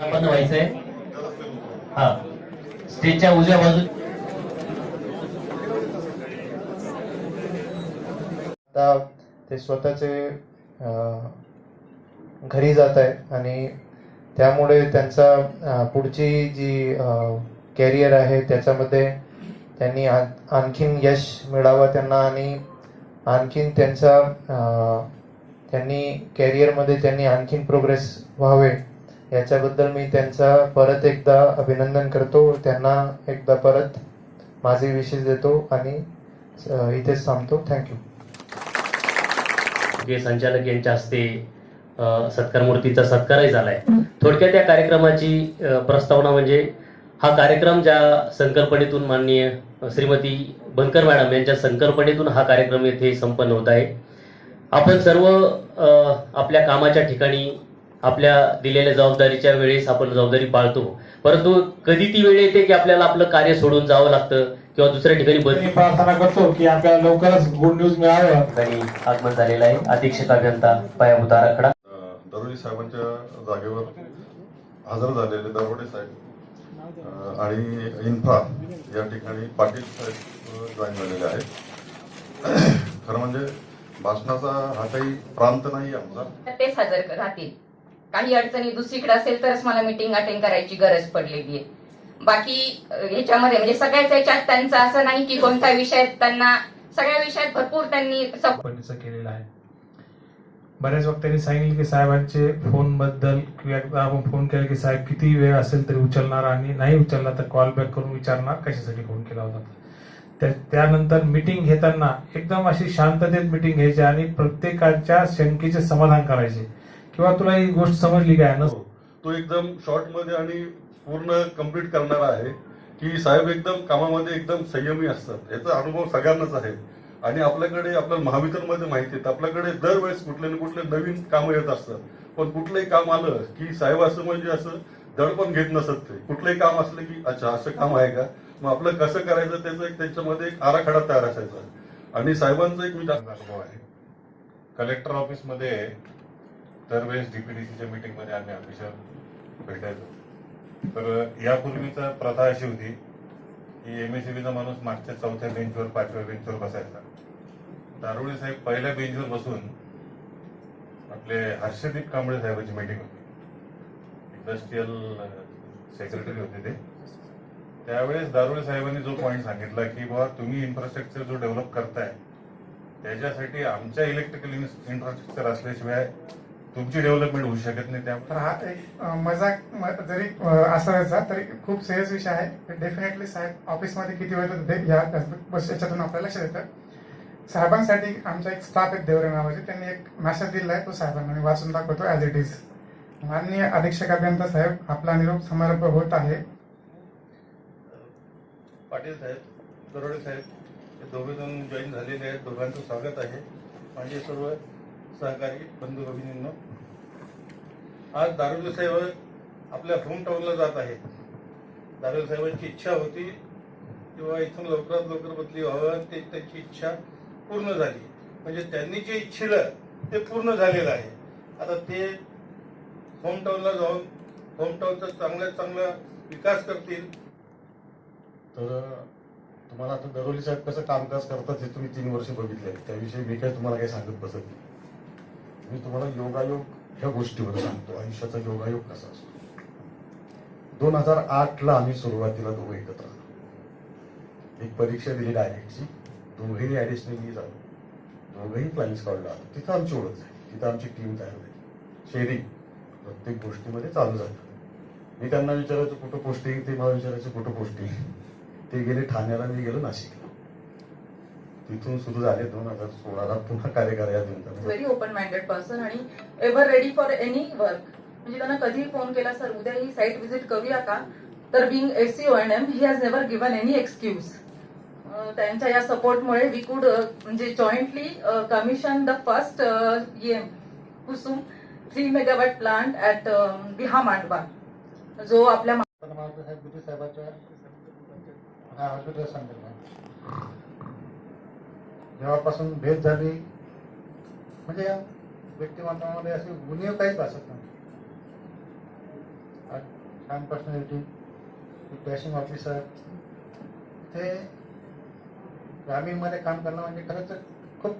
आपण व्हायचंय. हा. स्टेजच्या उजव्या बाजू आता ते स्वतःचे घरी जात आहे आणि त्यामुळे त्यांचा पुढची जी कॅरियर आहे त्याच्यामध्ये त्यांनी आणखीन यश मिळावं त्यांना आणि आणखीन त्यांचा त्यांनी कॅरियरमध्ये त्यांनी आणखीन प्रोग्रेस व्हावे. याच्याबद्दल मी त्यांचा परत एकदा अभिनंदन करतो. त्यांना एकदा परत माझे विशेष देतो आणि इथेच थांबतो. थँक्यू जे संचालक यांच्या हस्ते सत्कारमूर्तीचा सत्कार मूर्तीचा सत्कारही झालाय. थोडक्यात या कार्यक्रमाची प्रस्तावना म्हणजे हा कार्यक्रम ज्या संकल्पनेतून माननीय श्रीमती बनकर मॅडम यांच्या संकल्पनेतून हा कार्यक्रम येथे संपन्न होत आहे. आपण सर्व आपल्या कामाच्या ठिकाणी आपल्या दिलेल्या जबाबदारीच्या वेळेस आपण जबाबदारी पाळतो. परंतु कधी ती वेळ येते की आपल्याला आपलं कार्य सोडून जावं लागतं किंवा दुसऱ्या ठिकाणी बदली प्रार्थना करतो की आपल्याला लवकरच गुड न्यूज मिळावं. ठिकाणी आगमन झालेलं आहे. अधीक्षक अभियंता पायाभूत आराखडा दरोडे साहेबांच्या जागेवर हजर झालेले दरोडे साहेब आणि इन्फ्रा या ठिकाणी पाटील साहेब जॉईन झालेले आहेत. खरं म्हणजे भाषणाचा हा काही प्रांत नाही आमचा. तेच हजर क- राहतील. काही अडचणी दुसरीकडे असेल तरच मला मीटिंग अटेंड करायची गरज पडलेली आहे. बाकी याच्यामध्ये ह्याच्यामध्ये म्हणजे सगळ्याच ह्याच्यात त्यांचं असं नाही की कोणत्या विषयात त्यांना सगळ्या विषयात भरपूर त्यांनी सप- केलेलं आहे. बऱ्याच वक्त्यांनी सांगितलं की साहेबांचे फोनबद्दल किंवा आपण फोन केला की साहेब किती वेळ असेल तरी उचलणार आणि नाही उचलला तर कॉल बॅक करून विचारणार कशासाठी फोन केला होता. त्या- त्यानंतर मिटिंग घेताना एकदम अशी शांततेत मिटिंग घ्यायची आणि प्रत्येकाच्या शंकेचे समाधान करायचे. किंवा तुला ही गोष्ट समजली काय? नस तो एकदम शॉर्टमध्ये आणि पूर्ण कंप्लीट करणारा आहे की साहेब एकदम कामामध्ये एकदम संयमी असतात. याचा अनुभव सगळ्यांनाच आहे. आणि आपल्याकडे आपल्याला महावितरणमध्ये माहिती आहे. आपल्याकडे दरवेळेस कुठले ना कुठले नवीन कामं येत असतात. पण कुठलंही काम आलं की साहेब असं म्हणजे असं दडपण घेत नसत ते. कुठलंही काम असलं की अच्छा असं काम आहे का? मग आपलं कसं करायचं त्याचं एक त्याच्यामध्ये एक आराखडा तयार असायचा. आणि साहेबांचा एक मी जास्त अनुभव आहे. कलेक्टर ऑफिसमध्ये दरवेळेस डीपीडीसीच्या मीटिंगमध्ये आम्ही ऑफिसर भेटायचो. तर यापूर्वीचा प्रथा अशी होती की एम एस सीबीचा माणूस मागच्या चौथ्या बेंचवर पाचव्या बेंचवर बसायचा. दारुळे साहेब पहिल्या बेंचवर बसून आपले हर्षदीप कांबळे साहेबांची मीटिंग होती. इंडस्ट्रीयल सेक्रेटरी होते ते. त्यावेळेस दारुळे साहेबांनी जो पॉईंट सांगितला की बाबा तुम्ही इन्फ्रास्ट्रक्चर जो डेव्हलप करताय त्याच्यासाठी आमच्या इलेक्ट्रिकल इन्फ्रास्ट्रक्चर असल्याशिवाय तुमची डेव्हलपमेंट होऊ शकत नाही तर त्यामुळे हा एक मजाक म- जरी असायचा तरी खूप सिरियस विषय आहे. डेफिनेटली साहेब ऑफिसमध्ये किती वेळ होते या बस याच्यातून आपल्याला लक्षात येतं साहेबांसाठी आमचा एक स्टाफ आहे देवरे नावाचे. त्यांनी एक मेसेज दिला आहे तो साहेबांना मी वाचून दाखवतो ॲज इट इज माननीय अधीक्षक अभियंता साहेब आपला निरोप समारंभ होत आहे. पाटील साहेब दरोडे साहेब हे दोघे जण जॉईन झालेले आहेत. दोघांचं स्वागत आहे. माझे सर्व सहकारी बंधू भगिनींनो आज दारुले साहेब आपल्या होम टाऊनला जात आहेत. दारुले साहेबांची इच्छा होती किंवा इथून लवकरात लवकर बदली व्हावं ते त्यांची इच्छा पूर्ण झाली. म्हणजे त्यांनी जे इच्छिलं ते पूर्ण झालेलं आहे. आता ते होम टाऊनला जाऊन होम टाऊनचा चांगल्यात चांगला विकास करतील. तर तुम्हाला आता दरोली साहेब कसं कामकाज करतात हे तुम्ही तीन वर्ष बघितले. त्याविषयी मी काय तुम्हाला काही सांगत बसत नाही. मी तुम्हाला योगायोग ह्या गोष्टीवर सांगतो. आयुष्याचा योगायोग कसा असतो? दोन हजार आठ ला आम्ही सुरुवातीला दोघं एकत्र आलो. एक परीक्षा दिली डायरेक्टची. दोघेही मी झालो. दोघंही फ्लाइंग स्कॉडला आलो. तिथं आमची ओळख झाली. तिथं आमची टीम तयार झाली. शेअरिंग प्रत्येक गोष्टीमध्ये चालू झालं. मी त्यांना विचारायचं कुठं पोस्टिंग ते मला विचारायचं कुठं पोस्टिंग ते गेले ठाण्याला मी गेलो नाशिकला. तिथून सुरू झाले दोन हजार सोळाला पुन्हा कार्यकारी व्हेरी ओपन माइंडेड पर्सन आणि ever ready for any work म्हणजे त्यांना कधीही फोन केला सर उद्या ही साईट व्हिजिट करूया का? तर being AC O and M he has never given any excuse त्यांच्या या सपोर्टमुळे वी कुड म्हणजे jointly commission the first Kusum three megawatt plant at बिहा मांडवा जो आपल्या हॉस्पिटल संदर्भात जेव्हापासून भेट झाली म्हणजे या व्यक्तिमत्वामध्ये अशी गुन्हे काहीच भासत नाही छान पर्सनॅलिटी डॅशिंग ऑफिसर ते ग्रामीणमध्ये काम करणं म्हणजे खरंच खूप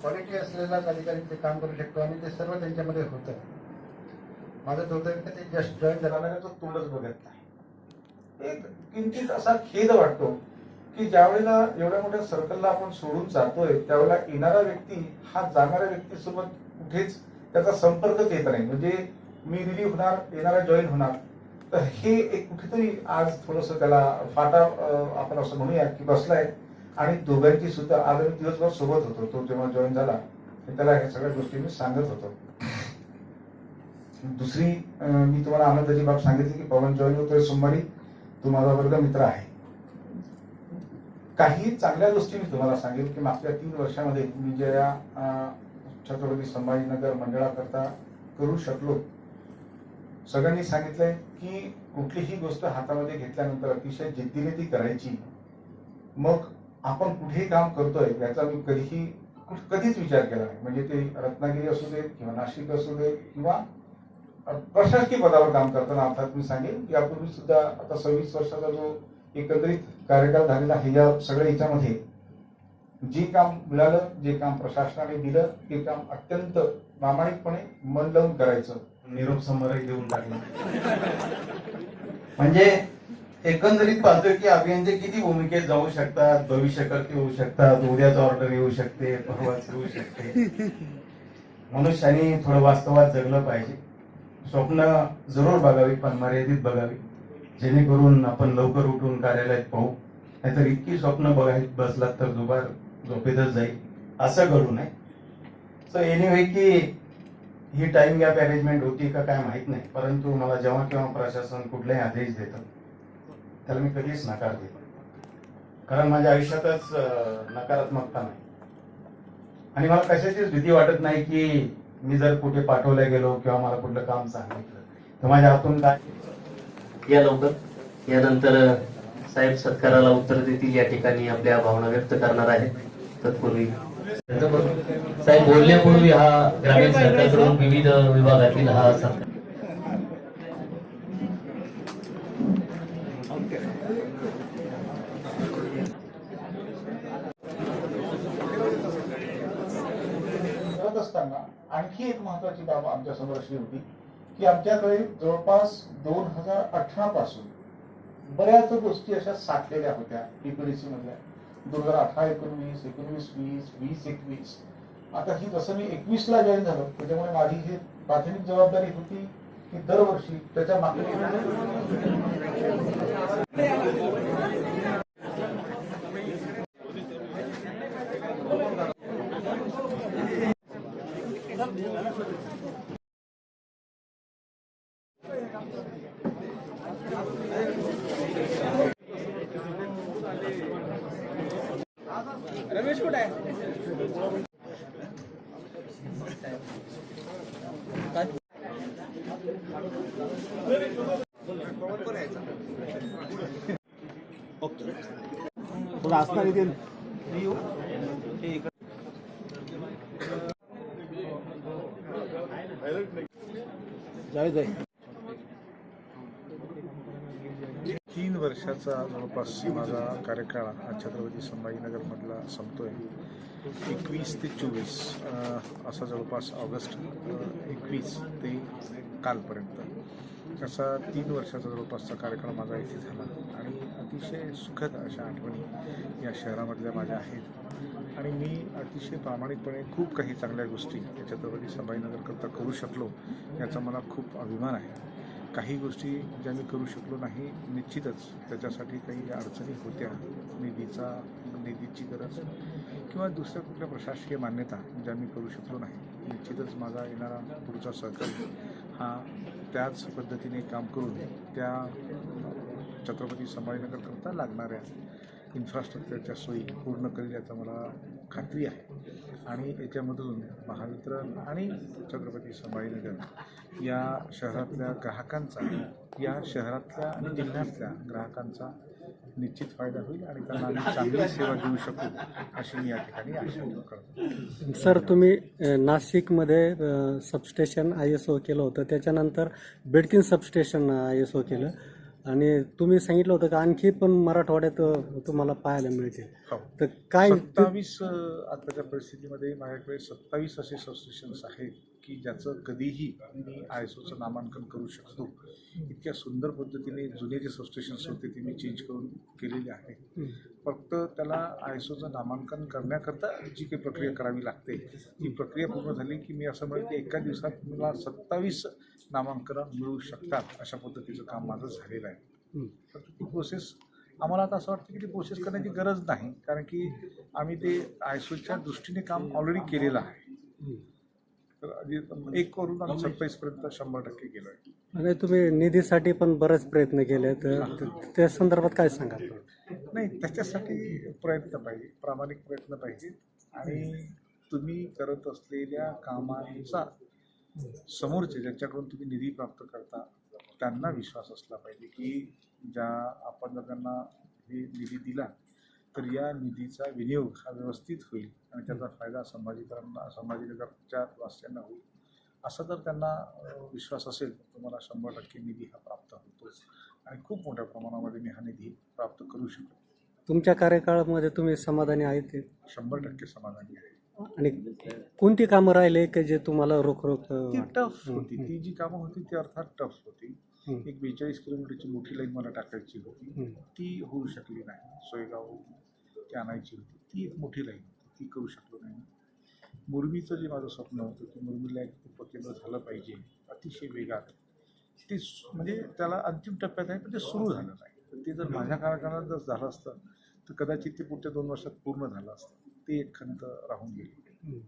क्वालिटी असलेलाच अधिकारी ते काम करू शकतो आणि ते सर्व त्यांच्यामध्ये होतं. माझं होतं ते जस्ट जॉईन झाला. तो तोंडच बघत नाही. एक किंचित असा खेद वाटतो. की ज्यावेळेला एवढ्या मोठ्या सर्कलला आपण सोडून जातोय त्यावेळेला येणारा व्यक्ती हा जाणाऱ्या व्यक्तीसोबत कुठेच त्याचा संपर्कच येत नाही. म्हणजे मी रिलीव्ह होणार येणारा जॉईन होणार. तर हे एक कुठेतरी आज थोडस त्याला फाटा आपण असं म्हणूया की बसलाय. आणि दोघांची सुद्धा आज मी दिवसभर सोबत होतो तो जेव्हा जॉईन झाला त्याला ह्या सगळ्या गोष्टी मी सांगत होतो. दुसरी मी तुम्हाला आनंदाची बाब सांगितली की पवन जॉईन होतोय सोमवारी. तो माझा वर्ग मित्र आहे. काही चांगल्या गोष्टी मी तुम्हाला सांगेल की मागच्या तीन वर्षामध्ये मी ज्या अं, छत्रपती संभाजीनगर मंडळाकरता करू शकलो सगळ्यांनी सांगितलंय की कुठलीही गोष्ट हातामध्ये घेतल्यानंतर अतिशय जिद्दीने ती करायची. मग आपण कुठे काम करतोय याचा मी कधीही कधीच विचार केला नाही. म्हणजे ते रत्नागिरी असू दे किंवा नाशिक असू दे किंवा प्रशासकीय पदावर काम करताना अर्थात मी सांगेन यापूर्वी सुद्धा आता सव्वीस वर्षाचा जो एकत्रित कार्यकाल झालेला आहे. या सगळ्या याच्यामध्ये जे काम मिळालं जे काम प्रशासनाने दिलं ते काम अत्यंत प्रामाणिकपणे मन लावून करायचं. निरोप समोरही देऊन टाकला. म्हणजे एकंदरीत पाहतोय की अभियंते किती भूमिकेत जाऊ शकतात भविष्यकर्ते होऊ शकतात उद्याच ऑर्डर येऊ शकते परवाच येऊ शकते. मनुष्याने थोडं वास्तवात जगलं पाहिजे. स्वप्न जरूर बघावी पण मर्यादित बघावी. जेणेकरून आपण लवकर उठून कार्यालयात पाहू. नाहीतर इतकी स्वप्न बघायला बसलात तर दुपार झोपेतच जाईल. असं घडू नये. सो एनिवे की ही टाइम गॅप अरेंजमेंट होती का काय माहीत नाही. परंतु मला जेव्हा केव्हा प्रशासन कुठलाही आदेश देतं त्याला मी कधीच नकार देतो कारण माझ्या आयुष्यातच नकारात्मकता नाही. आणि मला कशाचीच भीती वाटत नाही की मी जर कुठे पाठवल्या गेलो किंवा मला कुठलं काम सांगितलं तर माझ्या हातून काय या लवकर. यानंतर साहेब सत्काराला उत्तर देतील या ठिकाणी आपल्या भावना व्यक्त करणार आहेत. तत्पूर्वी. साहेब बोलण्यापूर्वी हा ग्रामीण सरकारकडून विविध विभागातील हा सत्कार असताना आणखी एक महत्वाची बाब आमच्यासमोर अशी होती. की आमच्याकडे जवळपास दोन हजार अठरा पासून बऱ्याच गोष्टी अशा साठलेल्या होत्या. पीपीडीसी मधल्या दोन हजार अठरा एकोणवीस एकोणवीस वीस वीस एकवीस. आता ही जसं मी एकवीस ला जॉईन झालो त्याच्यामुळे माझी ही प्राथमिक जबाबदारी होती की दरवर्षी त्याच्या मागणी तीन वर्षाचा जवळपास माझा कार्यकाळ हा छत्रपती संभाजीनगरमधला संपतोय. एकवीस ते चोवीस असा जवळपास ऑगस्ट एकवीस ते कालपर्यंत. असा तीन वर्षाचा जवळपासचा कार्यक्रम माझा इथे झाला. आणि अतिशय सुखद अशा आठवणी या शहरामधल्या माझ्या आहेत. आणि मी अतिशय प्रामाणिकपणे खूप काही चांगल्या गोष्टी या छत्रपती संभाजीनगरकरता करू शकलो याचा मला खूप अभिमान आहे. काही गोष्टी ज्या मी करू शकलो नाही निश्चितच त्याच्यासाठी काही अडचणी होत्या. निधीचा निधीची गरज किंवा दुसऱ्या कुठल्या प्रशासकीय मान्यता ज्या मी करू शकलो नाही निश्चितच माझा येणारा पुढचा सहकारी हा त्याच पद्धतीने काम करून त्या छत्रपती संभाजीनगरकरता लागणाऱ्या इन्फ्रास्ट्रक्चरच्या सोयी पूर्ण करेल याचा मला खात्री आहे आणि याच्यामधून महावितरण आणि छत्रपती संभाजीनगर या शहरातल्या ग्राहकांचा या शहरातल्या आणि जिल्ह्यातल्या ग्राहकांचा निश्चित फायदा होईल आणि त्यांना आम्ही चांगली सेवा देऊ शकू अशी मी या ठिकाणी आशा करतो. सर तुम्ही नाशिकमध्ये सबस्टेशन आय एस ओ केलं होतं. त्याच्यानंतर बेडकिन सबस्टेशन आय एस ओ केलं. आणि तुम्ही सांगितलं होतं की आणखी पण मराठवाड्यात तुम्हाला पाहायला मिळतील हो. तर काय सत्तावीस आताच्या परिस्थितीमध्ये माझ्याकडे सत्तावीस असे सबस्टेशन्स आहेत. की ज्याचं कधीही मी आय एस ओचं नामांकन करू शकतो इतक्या सुंदर पद्धतीने जुने जे सबस्टेशन्स होते ते मी चेंज करून केलेले आहे. फक्त त्याला आय एस ओचं नामांकन करण्याकरता जी काही प्रक्रिया करावी लागते ती प्रक्रिया पूर्ण झाली की मी असं म्हणेल की एका दिवसात मला सत्तावीस नामांकनं मिळू शकतात अशा पद्धतीचं काम माझं झालेलं आहे. तर ती प्रोसेस आम्हाला आता असं वाटतं की ती प्रोसेस करण्याची गरज नाही कारण की आम्ही ते आयसोच्या दृष्टीने काम ऑलरेडी केलेलं आहे. तर आधी एक करून आम्ही सत्तावीसपर्यंत शंभर टक्के गेलो आहे तुम्ही निधीसाठी पण बरेच प्रयत्न केले तर त्या संदर्भात काय सांगाल? नाही त्याच्यासाठी प्रयत्न पाहिजे प्रामाणिक प्रयत्न पाहिजे. आणि तुम्ही करत असलेल्या कामांचा समोरचे ज्यांच्याकडून तुम्ही निधी प्राप्त करता त्यांना विश्वास असला पाहिजे की ज्या आपण जर त्यांना हे निधी दिला तर या निधीचा विनियोग हा व्यवस्थित होईल आणि त्याचा फायदा संभाजीकरांना संभाजीनगरच्या वासियांना होईल. असा जर त्यांना विश्वास असेल तर तुम्हाला शंभर टक्के निधी हा प्राप्त होतो. आणि खूप मोठ्या प्रमाणामध्ये मी हा निधी प्राप्त करू शकतो तुमच्या कार्यकाळामध्ये तुम्ही समाधानी आहेत ते? शंभर टक्के समाधानी आहे. आणि कोणती कामं राहिले की जे तुम्हाला रोख रोख ती टफ होती. ती जी कामं होती ती अर्थात टफ होती. एक बेचाळीस किलोमीटरची मोठी लाईन मला टाकायची होती. ती होऊ शकली नाही. सोयगाव ती आणायची होती. ती एक मोठी लाईन होती. ती करू शकलो नाही मुरमीचं जे माझं स्वप्न होतं की मुरमीला एक उपकेंद्र झालं पाहिजे अतिशय वेगात. ते म्हणजे त्याला अंतिम टप्प्यात आहे पण ते सुरू झालं नाही. तर ते जर माझ्या कार्यकाळात जर झालं असतं तर कदाचित ते पुढच्या दोन वर्षात पूर्ण झालं असतं. ते एक खंत राहून गेली.